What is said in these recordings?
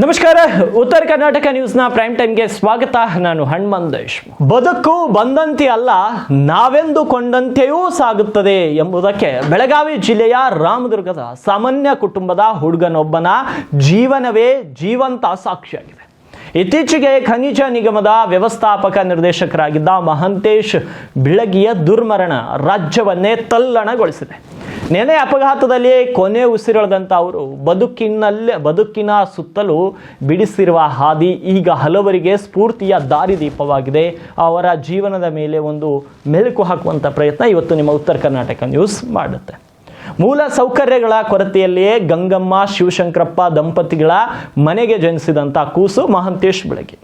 ನಮಸ್ಕಾರ, ಉತ್ತರ ಕರ್ನಾಟಕ ನ್ಯೂಸ್ನ ಪ್ರೈಮ್ ಟೈಮ್ಗೆ ಸ್ವಾಗತ. ನಾನು ಹಣ್ಮಂದೇಶ್ ಬದುಕು ಬಂದಂತೆ ಅಲ್ಲ ನಾವೆಂದುಕೊಂಡಂತೆಯೂ ಸಾಗುತ್ತದೆ ಎಂಬುದಕ್ಕೆ ಬೆಳಗಾವಿ ಜಿಲ್ಲೆಯ ರಾಮದುರ್ಗದ ಸಾಮಾನ್ಯ ಕುಟುಂಬದ ಹುಡುಗನೊಬ್ಬನ ಜೀವನವೇ ಜೀವಂತ ಸಾಕ್ಷಿಯಾಗಿದೆ. ಇತ್ತೀಚೆಗೆ ಖನಿಜ ನಿಗಮದ ವ್ಯವಸ್ಥಾಪಕ ನಿರ್ದೇಶಕರಾಗಿದ್ದ ಮಹಂತೇಶ್, ಬಿಳಗಿಯ ದುರ್ಮರಣ ರಾಜ್ಯವನ್ನೇ ತಲ್ಲಣಗೊಳಿಸಿದೆ. ನೆನೆ ಅಪಘಾತದಲ್ಲಿ ಕೊನೆ ಉಸಿರೆಳೆದಂಥ ಅವರು ಬದುಕಿನಲ್ಲೇ, ಬದುಕಿನ ಸುತ್ತಲೂ ಬಿಡಿಸಿರುವ ಹಾದಿ ಈಗ ಹಲವರಿಗೆ ಸ್ಫೂರ್ತಿಯ ದಾರಿದೀಪವಾಗಿದೆ ಅವರ ಜೀವನದ ಮೇಲೆ ಒಂದು ಮೆಲುಕು ಹಾಕುವಂಥ ಪ್ರಯತ್ನ ಇವತ್ತು ನಿಮ್ಮ ಉತ್ತರ ಕರ್ನಾಟಕ ನ್ಯೂಸ್ ಮಾಡುತ್ತೆ. ಮೂಲ ಸೌಕರ್ಯಗಳ ಕೊರತೆಯಲ್ಲಿಯೇ ಗಂಗಮ್ಮ, ಶಿವಶಂಕರಪ್ಪ ದಂಪತಿಗಳ ಮನೆಗೆ ಜನಿಸಿದಂಥ ಕೂಸು ಮಹಂತೇಶ್ ಬೆಳಗ್ಗೆ.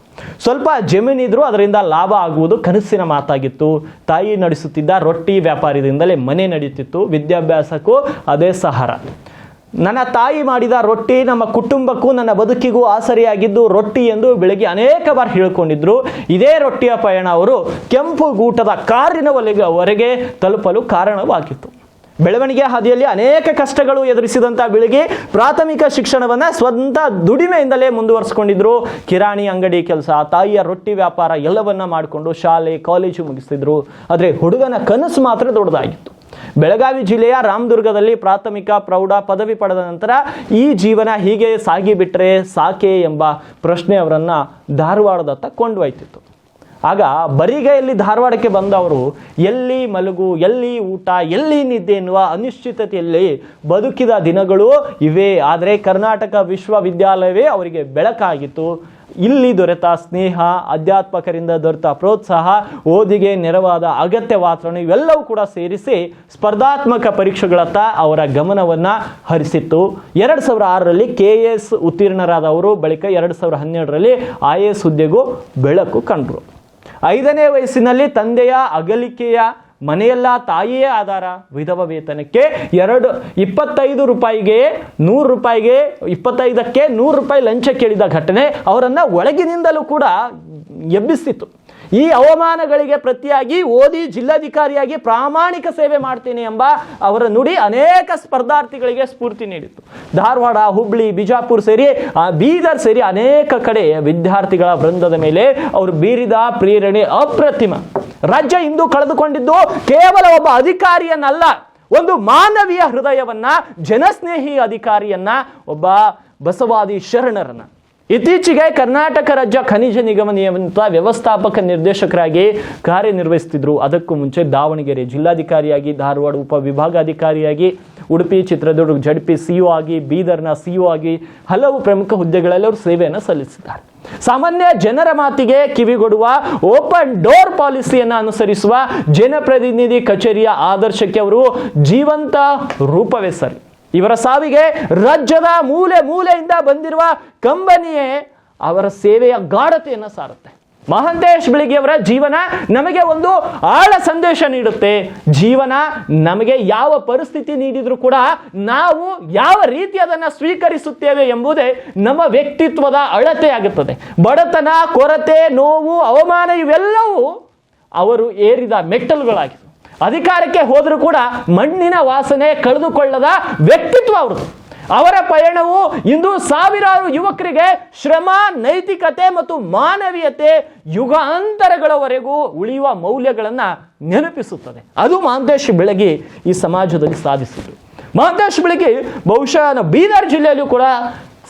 ಸ್ವಲ್ಪ ಜಮೀನಿದ್ರು ಅದರಿಂದ ಲಾಭ ಆಗುವುದು ಕನಸಿನ ಮಾತಾಗಿತ್ತು. ತಾಯಿ ನಡೆಸುತ್ತಿದ್ದ ರೊಟ್ಟಿ ವ್ಯಾಪಾರದಿಂದಲೇ ಮನೆ ನಡೆಯುತ್ತಿತ್ತು. ವಿದ್ಯಾಭ್ಯಾಸಕ್ಕೂ ಅದೇ ಸಹಾರ. ನನ್ನ ತಾಯಿ ಮಾಡಿದ ರೊಟ್ಟಿ ನಮ್ಮ ಕುಟುಂಬಕ್ಕೂ, ನನ್ನ ಬದುಕಿಗೂ ಆಸರಿಯಾಗಿದ್ದು ರೊಟ್ಟಿ ಎಂದು ಬೆಳಗ್ಗೆ ಅನೇಕ ಬಾರಿ ಹೇಳ್ಕೊಂಡಿದ್ರು. ಇದೇ ರೊಟ್ಟಿಯ ಪಯಣ ಅವರು ಕೆಂಪು ಗೂಟದ ಕಾರಿನ ಒಲೆಗೆ ಹೊರಗೆ ತಲುಪಲು ಕಾರಣವಾಗಿತ್ತು. ಬೆಳವಣಿಗೆ ಹಾದಿಯಲ್ಲಿ ಅನೇಕ ಕಷ್ಟಗಳು ಎದುರಿಸಿದಂಥ ಬೆಳಗ್ಗೆ ಪ್ರಾಥಮಿಕ ಶಿಕ್ಷಣವನ್ನು ಸ್ವಂತ ದುಡಿಮೆಯಿಂದಲೇ ಮುಂದುವರಿಸ್ಕೊಂಡಿದ್ರು. ಕಿರಾಣಿ ಅಂಗಡಿ ಕೆಲಸ, ತಾಯಿಯ ರೊಟ್ಟಿ ವ್ಯಾಪಾರ ಎಲ್ಲವನ್ನ ಮಾಡಿಕೊಂಡು ಶಾಲೆ, ಕಾಲೇಜು ಮುಗಿಸ್ತಿದ್ರು. ಆದರೆ ಹುಡುಗನ ಕನಸು ಮಾತ್ರ ದೊಡ್ಡದಾಗಿತ್ತು. ಬೆಳಗಾವಿ ಜಿಲ್ಲೆಯ ರಾಮದುರ್ಗದಲ್ಲಿ ಪ್ರಾಥಮಿಕ ಪ್ರೌಢ ಪದವಿ ಪಡೆದ ನಂತರ ಈ ಜೀವನ ಹೀಗೆ ಸಾಗಿಬಿಟ್ರೆ ಸಾಕೆ ಎಂಬ ಪ್ರಶ್ನೆ ಅವರನ್ನು ಧಾರವಾಡದತ್ತ ಕೊಂಡೊಯ್ತಿತ್ತು ಆಗ ಬರಿಗೈಯಲ್ಲಿ ಧಾರವಾಡಕ್ಕೆ ಬಂದವರು, ಎಲ್ಲಿ ಮಲಗು, ಎಲ್ಲಿ ಊಟ, ಎಲ್ಲಿ ನಿದ್ದೆ ಎನ್ನುವ ಅನಿಶ್ಚಿತತೆಯಲ್ಲಿ ಬದುಕಿದ ದಿನಗಳು ಇವೆ. ಆದರೆ ಕರ್ನಾಟಕ ವಿಶ್ವವಿದ್ಯಾಲಯವೇ ಅವರಿಗೆ ಬೆಳಕಾಗಿತ್ತು. ಇಲ್ಲಿ ದೊರೆತ ಸ್ನೇಹ, ಅಧ್ಯಾತ್ಮಕರಿಂದ ದೊರೆತ ಪ್ರೋತ್ಸಾಹ, ಓದಿಗೆ ನೆರವಾದ ಅಗತ್ಯ ವಾತಾವರಣ ಇವೆಲ್ಲವೂ ಕೂಡ ಸೇರಿಸಿ ಸ್ಪರ್ಧಾತ್ಮಕ ಪರೀಕ್ಷೆಗಳತ್ತ ಅವರ ಗಮನವನ್ನು ಹರಿಸಿತ್ತು. ಎರಡು ಸಾವಿರ ಆರರಲ್ಲಿ ಕೆ ಎಸ್ ಉತ್ತೀರ್ಣರಾದವರು, ಬಳಿಕ ಎರಡು ಸಾವಿರ ಹನ್ನೆರಡರಲ್ಲಿ ಐ ಎ ಎಸ್ ಹುದ್ದೆಗೂ ಬೆಳಕು ಕಂಡರು. ಐದನೇ ವಯಸ್ಸಿನಲ್ಲಿ ತಂದೆಯ ಅಗಲಿಕೆಯ ಮನೆಯೆಲ್ಲ ತಾಯಿಯೇ ಆಧಾರ. ವಿಧವ ವೇತನಕ್ಕೆ ಎರಡು, ಇಪ್ಪತ್ತೈದು ರೂಪಾಯಿಗೆ ನೂರು ರೂಪಾಯಿಗೆ, ಇಪ್ಪತ್ತೈದಕ್ಕೆ ನೂರು ರೂಪಾಯಿ ಲಂಚ ಕೇಳಿದ ಘಟನೆ ಅವರನ್ನು ಒಳಗಿನಿಂದಲೂ ಕೂಡ ಎಬ್ಬಿಸಿತ್ತು ಈ ಅವಮಾನಗಳಿಗೆ ಪ್ರತಿಯಾಗಿ ಓದಿ ಜಿಲ್ಲಾಧಿಕಾರಿಯಾಗಿ ಪ್ರಾಮಾಣಿಕ ಸೇವೆ ಮಾಡ್ತೀನಿ ಎಂಬ ಅವರ ನುಡಿ ಅನೇಕ ಸ್ಪರ್ಧಾರ್ಥಿಗಳಿಗೆ ಸ್ಫೂರ್ತಿ ನೀಡಿತ್ತು. ಧಾರವಾಡ, ಹುಬ್ಳಿ, ಬಿಜಾಪುರ್ ಸೇರಿ ಬೀದರ್ ಸೇರಿ ಅನೇಕ ಕಡೆ ವಿದ್ಯಾರ್ಥಿಗಳ ವೃಂದದ ಮೇಲೆ ಅವರು ಬೀರಿದ ಪ್ರೇರಣೆ ಅಪ್ರತಿಮ. ರಾಜ್ಯ ಇಂದು ಕಳೆದುಕೊಂಡಿದ್ದು ಕೇವಲ ಒಬ್ಬ ಅಧಿಕಾರಿಯನ್ನಲ್ಲ, ಒಂದು ಮಾನವೀಯ ಹೃದಯವನ್ನ, ಜನಸ್ನೇಹಿ ಅಧಿಕಾರಿಯನ್ನ, ಒಬ್ಬ ಬಸವಾದಿ ಶರಣರನ್ನ. ಇತ್ತೀಚೆಗೆ ಕರ್ನಾಟಕ ರಾಜ್ಯ ಖನಿಜ ನಿಗಮ ನಿಯಮಿತ ವ್ಯವಸ್ಥಾಪಕ ನಿರ್ದೇಶಕರಾಗಿ ಕಾರ್ಯನಿರ್ವಹಿಸುತ್ತಿದ್ದರು ಅದಕ್ಕೂ ಮುಂಚೆ ದಾವಣಗೆರೆ ಜಿಲ್ಲಾಧಿಕಾರಿಯಾಗಿ, ಧಾರವಾಡ ಉಪವಿಭಾಗಾಧಿಕಾರಿಯಾಗಿ ಉಡುಪಿ, ಚಿತ್ರದುರ್ಗ ಜಡ್ಪಿ ಸಿಇಒ ಆಗಿ, ಬೀದರ್ನ ಸಿಇಒ ಆಗಿ ಹಲವು ಪ್ರಮುಖ ಹುದ್ದೆಗಳಲ್ಲಿ ಅವರು ಸೇವೆಯನ್ನು ಸಲ್ಲಿಸಿದ್ದಾರೆ. ಸಾಮಾನ್ಯ ಜನರ ಮಾತಿಗೆ ಕಿವಿಗೊಡುವ ಓಪನ್ ಡೋರ್ ಪಾಲಿಸಿಯನ್ನು ಅನುಸರಿಸುವ ಜನಪ್ರತಿನಿಧಿ ಕಚೇರಿಯ ಆದರ್ಶಕ್ಕೆ ಅವರು ಜೀವಂತ ರೂಪವೇ ಸರಿ. ಇವರ ಸಾವಿಗೆ ರಾಜ್ಯದ ಮೂಲೆ ಮೂಲೆಯಿಂದ ಬಂದಿರುವ ಕಂಬನಿಯೇ ಅವರ ಸೇವೆಯ ಗಾಢತೆಯನ್ನು ಸಾರುತ್ತೆ. ಮಹಂತೇಶ್ ಬೆಳಿಗ್ಗೆಯವರ ಜೀವನ ನಮಗೆ ಒಂದು ಆಳ ಸಂದೇಶ ನೀಡುತ್ತೆ. ಜೀವನ ನಮಗೆ ಯಾವ ಪರಿಸ್ಥಿತಿ ನೀಡಿದರೂ ಕೂಡ ನಾವು ಯಾವ ರೀತಿ ಅದನ್ನು ಸ್ವೀಕರಿಸುತ್ತೇವೆ ಎಂಬುದೇ ನಮ್ಮ ವ್ಯಕ್ತಿತ್ವದ ಅಳತೆಯಾಗುತ್ತದೆ ಬಡತನ, ಕೊರತೆ, ನೋವು, ಅವಮಾನ ಇವೆಲ್ಲವೂ ಅವರು ಏರಿದ ಮೆಟ್ಟಲುಗಳಾಗಿವೆ. ಅಧಿಕಾರಕ್ಕೆ ಹೋದರೂ ಕೂಡ ಮಣ್ಣಿನ ವಾಸನೆ ಕಳೆದುಕೊಳ್ಳದ ವ್ಯಕ್ತಿತ್ವ ಅವ್ರದ್ದು ಅವರ ಪಯಣವು ಇಂದು ಸಾವಿರಾರು ಯುವಕರಿಗೆ ಶ್ರಮ, ನೈತಿಕತೆ ಮತ್ತು ಮಾನವೀಯತೆ ಯುಗಾಂತರಗಳವರೆಗೂ ಉಳಿಯುವ ಮೌಲ್ಯಗಳನ್ನು ನೆನಪಿಸುತ್ತದೆ. ಅದು ಮಾಂತೇಶ್ ಬೆಳಗಿ ಈ ಸಮಾಜದಲ್ಲಿ ಸಾಧಿಸಿದರು ಮಾಂತೇಶ್ ಬೆಳಗಿ ಬಹುಶಃ ಬೀದರ್ ಜಿಲ್ಲೆಯಲ್ಲೂ ಕೂಡ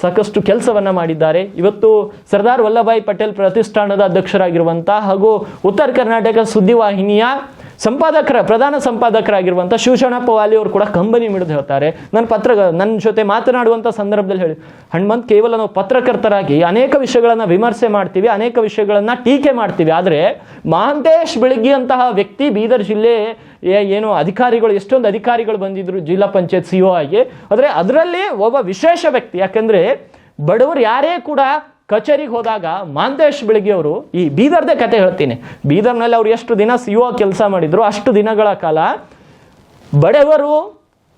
ಸಾಕಷ್ಟು ಕೆಲಸವನ್ನು ಮಾಡಿದ್ದಾರೆ. ಇವತ್ತು ಸರ್ದಾರ್ ವಲ್ಲಭಾಯಿ ಪಟೇಲ್ ಪ್ರತಿಷ್ಠಾನದ ಅಧ್ಯಕ್ಷರಾಗಿರುವಂಥ ಹಾಗೂ ಉತ್ತರ ಕರ್ನಾಟಕ ಸುದ್ದಿವಾಹಿನಿಯ ಸಂಪಾದಕರ, ಪ್ರಧಾನ ಸಂಪಾದಕರಾಗಿರುವಂಥ ಶಿವಶರಣಪ್ಪ ವಾಲಿ ಅವರು ಕೂಡ ಕಂಬನಿ ಮಿಡಿದು ಹೇಳ್ತಾರೆ. ನನ್ನ ಪತ್ರ ನನ್ನ ಜೊತೆ ಮಾತನಾಡುವಂಥ ಸಂದರ್ಭದಲ್ಲಿ ಹೇಳಿ, ಹಣ್ಮಂತ್, ಕೇವಲ ನಾವು ಪತ್ರಕರ್ತರಾಗಿ ಅನೇಕ ವಿಷಯಗಳನ್ನು ವಿಮರ್ಶೆ ಮಾಡ್ತೀವಿ, ಅನೇಕ ವಿಷಯಗಳನ್ನು ಟೀಕೆ ಮಾಡ್ತೀವಿ. ಆದರೆ ಮಹಾಂತೇಶ್ ಬೆಳಗ್ಗೆ ಅಂತಹ ವ್ಯಕ್ತಿ ಬೀದರ್ ಜಿಲ್ಲೆ ಏನು ಅಧಿಕಾರಿಗಳು, ಎಷ್ಟೊಂದು ಅಧಿಕಾರಿಗಳು ಬಂದಿದ್ರು ಜಿಲ್ಲಾ ಪಂಚಾಯತ್ ಸಿ ಆಗಿ. ಆದರೆ ಅದರಲ್ಲಿ ಒಬ್ಬ ವಿಶೇಷ ವ್ಯಕ್ತಿ, ಯಾಕಂದರೆ ಬಡವರು ಯಾರೇ ಕೂಡ ಕಚೇರಿಗೆ ಹೋದಾಗ ಮಾಂದೇಶ್ ಬೆಳಗ್ಗೆ ಅವರು ಈ ಬೀದರ್ದೇ ಕತೆ ಹೇಳ್ತೀನಿ. ಬೀದರ್ನಲ್ಲಿ ಅವ್ರು ಎಷ್ಟು ದಿನ ಸಿ ಕೆಲಸ ಮಾಡಿದ್ರು, ಅಷ್ಟು ದಿನಗಳ ಕಾಲ ಬಡವರು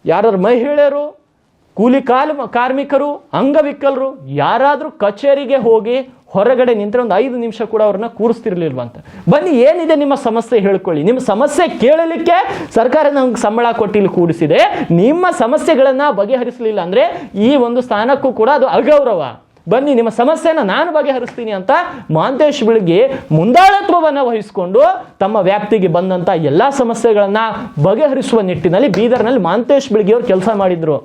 ಯಾರು ಮಹಿಳೆಯರು, ಕೂಲಿ ಕಾಲ್ ಕಾರ್ಮಿಕರು, ಅಂಗವಿಕಲರು, ಯಾರಾದರೂ ಕಚೇರಿಗೆ ಹೋಗಿ ಹೊರಗಡೆ ನಿಂತರೆ ಒಂದು ಐದು ನಿಮಿಷ ಕೂಡ ಅವ್ರನ್ನ ಕೂರಿಸ್ತಿರ್ಲಿಲ್ವಂತ. ಬನ್ನಿ, ಏನಿದೆ ನಿಮ್ಮ ಸಮಸ್ಯೆ ಹೇಳ್ಕೊಳ್ಳಿ. ನಿಮ್ಮ ಸಮಸ್ಯೆ ಕೇಳಲಿಕ್ಕೆ ಸರ್ಕಾರ ನಮ್ಗೆ ಸಂಬಳ ಕೊಟ್ಟು ಕೂರಿಸಿದೆ. ನಿಮ್ಮ ಸಮಸ್ಯೆಗಳನ್ನು ಬಗೆಹರಿಸಲಿಲ್ಲ ಅಂದರೆ ಈ ಒಂದು ಸ್ಥಾನಕ್ಕೂ ಕೂಡ ಅದು ಅಗೌರವ. ಬನ್ನಿ, ನಿಮ್ಮ ಸಮಸ್ಯೆನ ನಾನು ಬಗೆಹರಿಸ್ತೀನಿ ಅಂತ ಮಾಂತೇಶ್ ಬಿಳ್ಗಿ ಮುಂದಾಳತ್ವವನ್ನು ವಹಿಸಿಕೊಂಡು ತಮ್ಮ ವ್ಯಾಪ್ತಿಗೆ ಬಂದಂಥ ಎಲ್ಲ ಸಮಸ್ಯೆಗಳನ್ನ ಬಗೆಹರಿಸುವ ನಿಟ್ಟಿನಲ್ಲಿ ಬೀದರ್ನಲ್ಲಿ ಮಾಂತೇಶ್ ಬೆಳಗ್ಗೆ ಅವರು ಕೆಲಸ ಮಾಡಿದ್ರು.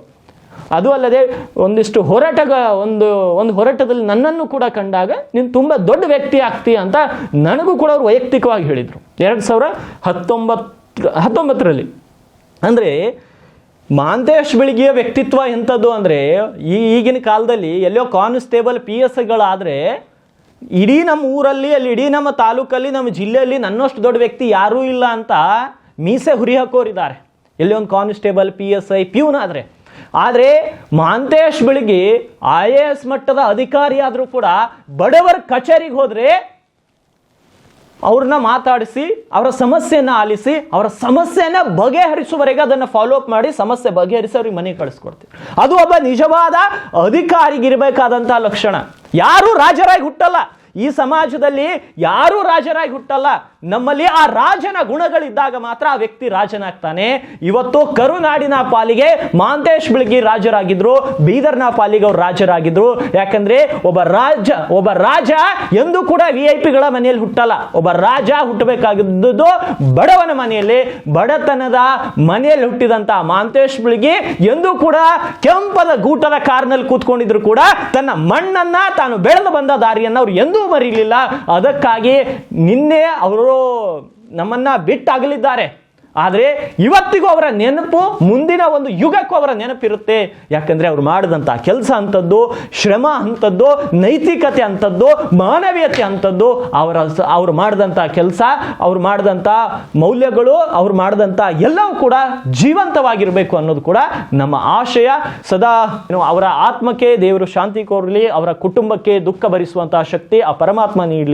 ಅದು ಅಲ್ಲದೆ ಒಂದಿಷ್ಟು ಹೋರಾಟಗ, ಒಂದು ಒಂದು ಹೋರಾಟದಲ್ಲಿ ನನ್ನನ್ನು ಕೂಡ ಕಂಡಾಗ ನೀನು ತುಂಬ ದೊಡ್ಡ ವ್ಯಕ್ತಿ ಆಗ್ತೀಯ ಅಂತ ನನಗೂ ಕೂಡ ಅವರು ವೈಯಕ್ತಿಕವಾಗಿ ಹೇಳಿದರು. ಎರಡು ಸಾವಿರ ಹತ್ತೊಂಬತ್ತು ಹತ್ತೊಂಬತ್ತರಲ್ಲಿ. ಅಂದರೆ ಮಾಂತೇಶ್ ಬೆಳಗಿಯ ವ್ಯಕ್ತಿತ್ವ ಎಂಥದ್ದು ಅಂದರೆ, ಈ ಈಗಿನ ಕಾಲದಲ್ಲಿ ಎಲ್ಲೋ ಕಾನ್ಸ್ಟೇಬಲ್ ಪಿ ಎಸ್ ಐಗಳಾದರೆ ಇಡೀ ನಮ್ಮ ಊರಲ್ಲಿ ಅಲ್ಲಿ, ಇಡೀ ನಮ್ಮ ತಾಲೂಕಲ್ಲಿ, ನಮ್ಮ ಜಿಲ್ಲೆಯಲ್ಲಿ ನನ್ನಷ್ಟು ದೊಡ್ಡ ವ್ಯಕ್ತಿ ಯಾರೂ ಇಲ್ಲ ಅಂತ ಮೀಸೆ ಹುರಿ ಹಾಕೋರಿದ್ದಾರೆ. ಎಲ್ಲಿ ಒಂದು constable P S I peon ಆದರೆ. ಆದರೆ ಮಾಂತೇಶ್ ಬೆಳಗಿ, ಐ ಎ ಎಸ್ ಮಟ್ಟದ ಅಧಿಕಾರಿ ಆದರೂ ಕೂಡ ಬಡವರ ಕಚೇರಿಗೆ ಹೋದರೆ ಅವ್ರನ್ನ ಮಾತಾಡಿಸಿ, ಅವರ ಸಮಸ್ಯೆಯನ್ನು ಆಲಿಸಿ, ಅವರ ಸಮಸ್ಯೆಯನ್ನ ಬಗೆಹರಿಸುವವರೆಗೆ ಅದನ್ನು ಫಾಲೋ ಅಪ್ ಮಾಡಿ, ಸಮಸ್ಯೆ ಬಗೆಹರಿಸಿ ಅವ್ರಿಗೆ ಮನೆಗೆ ಕಳಿಸ್ಕೊಡ್ತೀವಿ. ಅದು ಒಬ್ಬ ನಿಜವಾದ ಅಧಿಕಾರಿಗಿರಬೇಕಾದಂತಹ ಲಕ್ಷಣ. ಯಾರು ರಾಜರಾಗಿ ಹುಟ್ಟಲ್ಲ. ಈ ಸಮಾಜದಲ್ಲಿ ಯಾರೂ ರಾಜರಾಗಿ ಹುಟ್ಟಲ್ಲ. ನಮ್ಮಲ್ಲಿ ಆ ರಾಜನ ಗುಣಗಳಿದ್ದಾಗ ಮಾತ್ರ ಆ ವ್ಯಕ್ತಿ ರಾಜನಾಗ್ತಾನೆ. ಇವತ್ತು ಕರುನಾಡಿನ ಪಾಲಿಗೆ ಮಾಂತೇಶ್ ಬಿಳ್ಗಿ ರಾಜರಾಗಿದ್ರು, ಬೀದರ್ನ ಪಾಲಿಗೆ ಅವ್ರು ರಾಜರಾಗಿದ್ರು. ಯಾಕಂದ್ರೆ ಒಬ್ಬ ರಾಜ ಒಬ್ಬ ರಾಜ ಎಂದು ಕೂಡ ವಿ ಐ ಪಿಗಳ ಮನೆಯಲ್ಲಿ ಹುಟ್ಟಲ್ಲ. ಒಬ್ಬ ರಾಜ ಹುಟ್ಟಬೇಕಾಗಿದ್ದು ಬಡವನ ಮನೆಯಲ್ಲಿ, ಬಡತನದ ಮನೆಯಲ್ಲಿ ಹುಟ್ಟಿದಂತ ಮಾಂತೇಶ್ ಬಿಳ್ಗಿ ಎಂದೂ ಕೂಡ ಕೆಂಪದ ಗೂಟದ ಕಾರ್ನಲ್ಲಿ ಕೂತ್ಕೊಂಡಿದ್ರು ಕೂಡ ತನ್ನ ಮಣ್ಣನ್ನ ತಾನು ಬೆಳೆದು ಬಂದ ದಾರಿಯನ್ನು ಅವ್ರು ಎಂದೂ ಮರೀಲಿಲ್ಲ ಅದಕ್ಕಾಗಿ ನಿನ್ನೆ ಅವರು ನಮ್ಮನ್ನ ಬಿಟ್ಟಾಗಲಿದ್ದಾರೆ. ಆದರೆ ಇವತ್ತಿಗೂ ಅವರ ನೆನಪು ಮುಂದಿನ ಒಂದು ಯುಗಕ್ಕೂ ಅವರ ನೆನಪಿರುತ್ತೆ. ಯಾಕಂದ್ರೆ ಅವರು ಮಾಡಿದಂಥ ಕೆಲಸ ಅಂಥದ್ದು, ಶ್ರಮ ಅಂಥದ್ದು, ನೈತಿಕತೆ ಅಂಥದ್ದು, ಮಾನವೀಯತೆ ಅಂಥದ್ದು, ಅವರ ಅವರು ಮಾಡಿದಂಥ ಕೆಲಸ, ಅವ್ರು ಮಾಡಿದಂಥ ಮೌಲ್ಯಗಳು, ಅವ್ರು ಮಾಡಿದಂಥ ಎಲ್ಲವೂ ಕೂಡ ಜೀವಂತವಾಗಿರಬೇಕು ಅನ್ನೋದು ಕೂಡ ನಮ್ಮ ಆಶಯ. ಸದಾ ಅವರ ಆತ್ಮಕ್ಕೆ ದೇವರು ಶಾಂತಿ ಕೋರಲಿ, ಅವರ ಕುಟುಂಬಕ್ಕೆ ದುಃಖ ಭರಿಸುವಂತಹ ಶಕ್ತಿ ಆ ಪರಮಾತ್ಮ ನೀಡಲಿ.